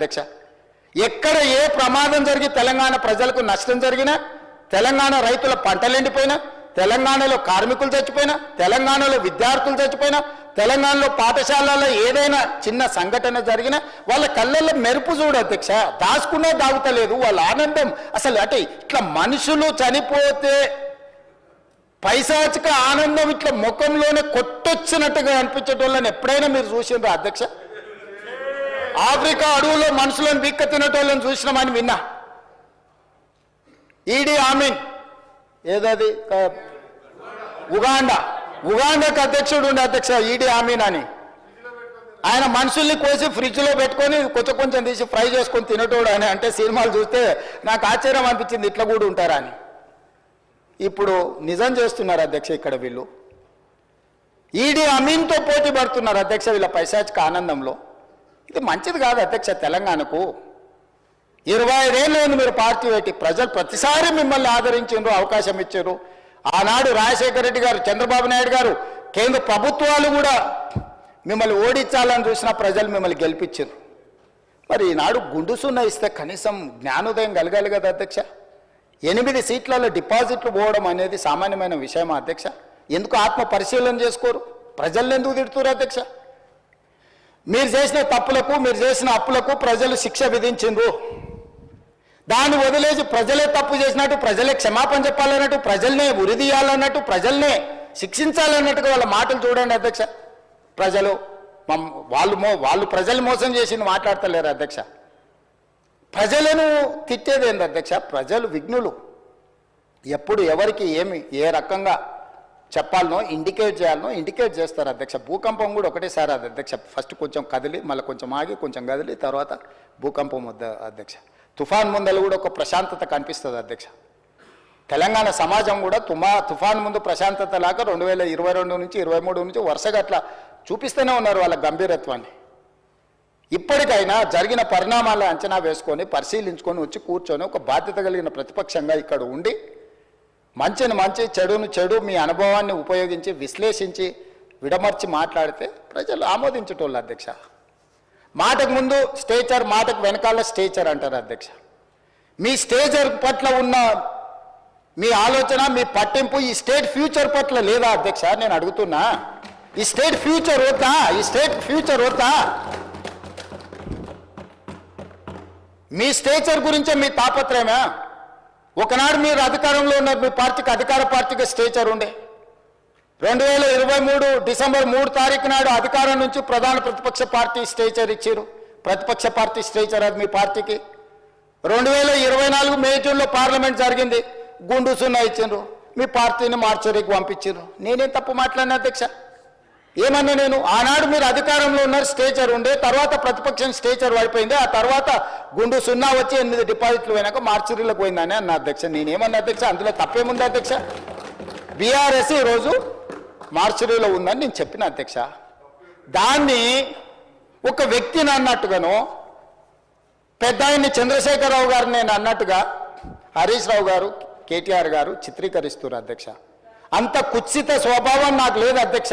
అధ్యక్ష ఎక్కడ ఏ ప్రమాదం జరిగి తెలంగాణ ప్రజలకు నష్టం జరిగినా తెలంగాణ రైతుల పంటలు ఎండిపోయినా తెలంగాణలో కార్మికులు చచ్చిపోయినా తెలంగాణలో విద్యార్థులు చచ్చిపోయినా తెలంగాణలో పాఠశాలలో ఏదైనా చిన్న సంఘటన జరిగినా వాళ్ళ కళ్ళల్లో మెరుపు చూడు అధ్యక్ష. దాచుకునే దాగుతలేదు వాళ్ళ ఆనందం. అసలు అంటే ఇట్లా మనుషులు చనిపోతే పైశాచిక ఆనందం ఇట్లా ముఖంలోనే కొట్టొచ్చినట్టుగా అనిపించేటోళ్ళని ఎప్పుడైనా మీరు చూసిండ్రు అధ్యక్ష? ఆఫ్రికా అడవులో మనుషులను బిక్క తినేటోళ్ళని చూసినామని విన్నా. ఈడీ ఆమీన్. ఏదది? ఉగాండా. ఉగాండాకి అధ్యక్షుడు ఉండే అధ్యక్ష ఈడీ ఆమీన్ అని. ఆయన మనుషుల్ని కోసి ఫ్రిడ్జ్లో పెట్టుకొని కొంచెం కొంచెం తీసి ఫ్రై చేసుకొని తినేటోడు అని. అంటే సినిమాలు చూస్తే నాకు ఆశ్చర్యం అనిపించింది ఇట్లా కూడా ఉంటారా అని. ఇప్పుడు నిజం చేస్తున్నారు అధ్యక్ష ఇక్కడ వీళ్ళు. ఈడీ అమీన్తో పోటీ పడుతున్నారు అధ్యక్ష వీళ్ళ పైశాచిక ఆనందంలో. ఇది మంచిది కాదు అధ్యక్ష తెలంగాణకు. ఇరవై ఐదేళ్ళు మీరు పార్టీ పెట్టి ప్రజలు ప్రతిసారి మిమ్మల్ని ఆదరించారు అవకాశం ఇచ్చారు ఆనాడు రాజశేఖర రెడ్డి గారు చంద్రబాబు నాయుడు గారు కేంద్ర ప్రభుత్వాలు కూడా మిమ్మల్ని ఓడించాలని చూసిన ప్రజలు మిమ్మల్ని గెలిపించారు మరి ఈనాడు గుండు సున్నా ఇస్తే కనీసం జ్ఞానోదయం కలగాలి కదా అధ్యక్ష. ఎనిమిది సీట్లలో డిపాజిట్లు పోవడం అనేది సామాన్యమైన విషయమా అధ్యక్ష? ఎందుకు ఆత్మ పరిశీలన చేసుకోరు? ప్రజల్ని ఎందుకు తిడుతురు అధ్యక్ష? మీరు చేసిన తప్పులకు మీరు చేసిన అప్పులకు ప్రజలు శిక్ష విధించిండ్రు. దాన్ని వదిలేసి ప్రజలే తప్పు చేసినట్టు ప్రజలే క్షమాపణ చెప్పాలన్నట్టు ప్రజల్నే ఉరిదీయాలన్నట్టు ప్రజల్నే శిక్షించాలన్నట్టుగా వాళ్ళ మాటలు చూడండి అధ్యక్ష. ప్రజలు వాళ్ళు మో వాళ్ళు ప్రజలు మోసం చేసింది మాట్లాడతలేరు అధ్యక్ష. ప్రజలను తిట్టేదేంది అధ్యక్ష? ప్రజలు విఘ్నులు. ఎప్పుడు ఎవరికి ఏమి ఏ రకంగా చెప్పాలనో ఇండికేట్ చేయాలనో ఇండికేట్ చేస్తారు అధ్యక్ష. భూకంపం కూడా ఒకటేసారి అది అధ్యక్ష. ఫస్ట్ కొంచెం కదిలి మళ్ళీ కొంచెం ఆగి కొంచెం కదిలి తర్వాత భూకంపం వద్ద అధ్యక్ష. తుఫాన్ ముందర కూడా ఒక ప్రశాంతత కనిపిస్తుంది అధ్యక్ష. తెలంగాణ సమాజం కూడా తుమా తుఫాన్ ముందు ప్రశాంతత లాగా రెండు వేల ఇరవై రెండు నుంచి ఇరవై మూడు నుంచి వరుసగా అట్లా చూపిస్తూనే ఉన్నారు వాళ్ళ గంభీరత్వాన్ని. ఇప్పటికైనా జరిగిన పరిణామాల అంచనా వేసుకొని పరిశీలించుకొని వచ్చి కూర్చొని ఒక బాధ్యత కలిగిన ప్రతిపక్షంగా ఇక్కడ ఉండి మంచిని మంచి చెడును చెడు మీ అనుభవాన్ని ఉపయోగించి విశ్లేషించి విడమర్చి మాట్లాడితే ప్రజలు ఆమోదించటోళ్ళు అధ్యక్ష. మాటకు ముందు స్టేచర్ మాటకు వెనకాల స్టేచర్ అంటారు అధ్యక్ష. మీ స్టేచర్ పట్ల ఉన్న మీ ఆలోచన మీ పట్టింపు ఈ స్టేట్ ఫ్యూచర్ పట్ల లేదా అధ్యక్ష? నేను అడుగుతున్నా. ఈ స్టేట్ ఫ్యూచర్ వద్దా? ఈ స్టేట్ ఫ్యూచర్ వద్దా? మీ స్టేచర్ గురించే మీ తాపత్రయమా? ఒకనాడు మీరు అధికారంలో ఉన్న మీ పార్టీకి అధికార పార్టీకి స్టేచర్ ఉండే రెండు వేల ఇరవై మూడు డిసెంబర్ మూడు తారీఖు నాడు అధికారం నుంచి ప్రధాన ప్రతిపక్ష పార్టీ స్టేచర్ ఇచ్చారు ప్రతిపక్ష పార్టీ స్టేచర్ అది మీ పార్టీకి. రెండు వేల ఇరవై నాలుగు మే జూన్లో పార్లమెంట్ జరిగింది. గుండు సున్నా ఇచ్చిండ్రు. మీ పార్టీని మార్చరీకి పంపించారు నేనేం తప్పు మాట్లాడిన అధ్యక్ష? ఏమన్నా నేను? ఆనాడు మీరు అధికారంలో ఉన్నారు స్టేచర్ ఉండే తర్వాత ప్రతిపక్షం స్టేచర్ పడిపోయింది ఆ తర్వాత గుండు సున్నా వచ్చి ఎనిమిది డిపాజిట్లు పోయినాక మార్చురీలకు పోయిందని అన్న అధ్యక్ష. నేనేమన్నా అధ్యక్ష? అందులో తప్పేముంది అధ్యక్ష? బీఆర్ఎస్ ఈరోజు మార్చురీలో ఉందని నేను చెప్పిన అధ్యక్ష. దాన్ని ఒక వ్యక్తిని అన్నట్టుగాను పెద్ద ఆయన్ని చంద్రశేఖరరావు గారు నేను అన్నట్టుగా హరీష్ రావు గారు కేటీఆర్ గారు చిత్రీకరిస్తున్నారు అధ్యక్ష. అంత కుత్సిత స్వభావం నాకు లేదు అధ్యక్ష.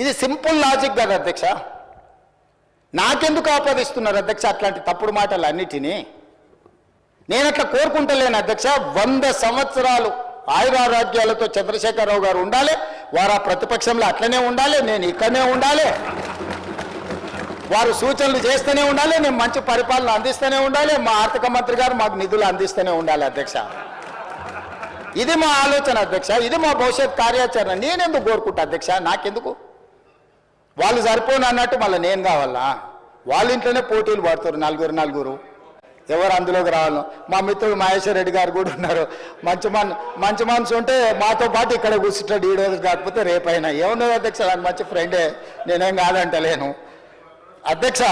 ఇది సింపుల్ లాజిక్ కదా అధ్యక్ష. నాకెందుకు ఆపాదిస్తున్నారు అధ్యక్ష అట్లాంటి తప్పుడు మాటలు అన్నిటినీ నేను అట్లా కోరుకుంటలేను అధ్యక్ష. వంద సంవత్సరాలు ఆయురారోగ్యాలతో చంద్రశేఖరరావు గారు ఉండాలి వారు ఆ ప్రతిపక్షంలో అట్లనే ఉండాలి నేను ఇక్కడనే ఉండాలి వారు సూచనలు చేస్తూనే ఉండాలి నేను మంచి పరిపాలన అందిస్తూనే ఉండాలి మా ఆర్థిక మంత్రి గారు మాకు నిధులు అందిస్తూనే ఉండాలి అధ్యక్ష. ఇది మా ఆలోచన అధ్యక్ష ఇది మా భవిష్యత్ కార్యాచరణ. నేనెందుకు కోరుకుంటా అధ్యక్ష? నాకెందుకు? వాళ్ళు సరిపోను అన్నట్టు మళ్ళీ నేను కావాలా? వాళ్ళ ఇంట్లోనే పోటీలు పడుతారు నలుగురు నలుగురు. ఎవరు అందులోకి రావాలో? మా మిత్రుడు మహేశ్వర్ రెడ్డి గారు కూడా ఉన్నారు. మంచి మన మంచి మనసు ఉంటే మాతో పాటు ఇక్కడ కూర్చుంటాడు ఈ రోజు. కాకపోతే రేపైనా. ఏమన్నా అధ్యక్ష? నాకు మంచి ఫ్రెండే నేనేం కాదంటలేను. అధ్యక్ష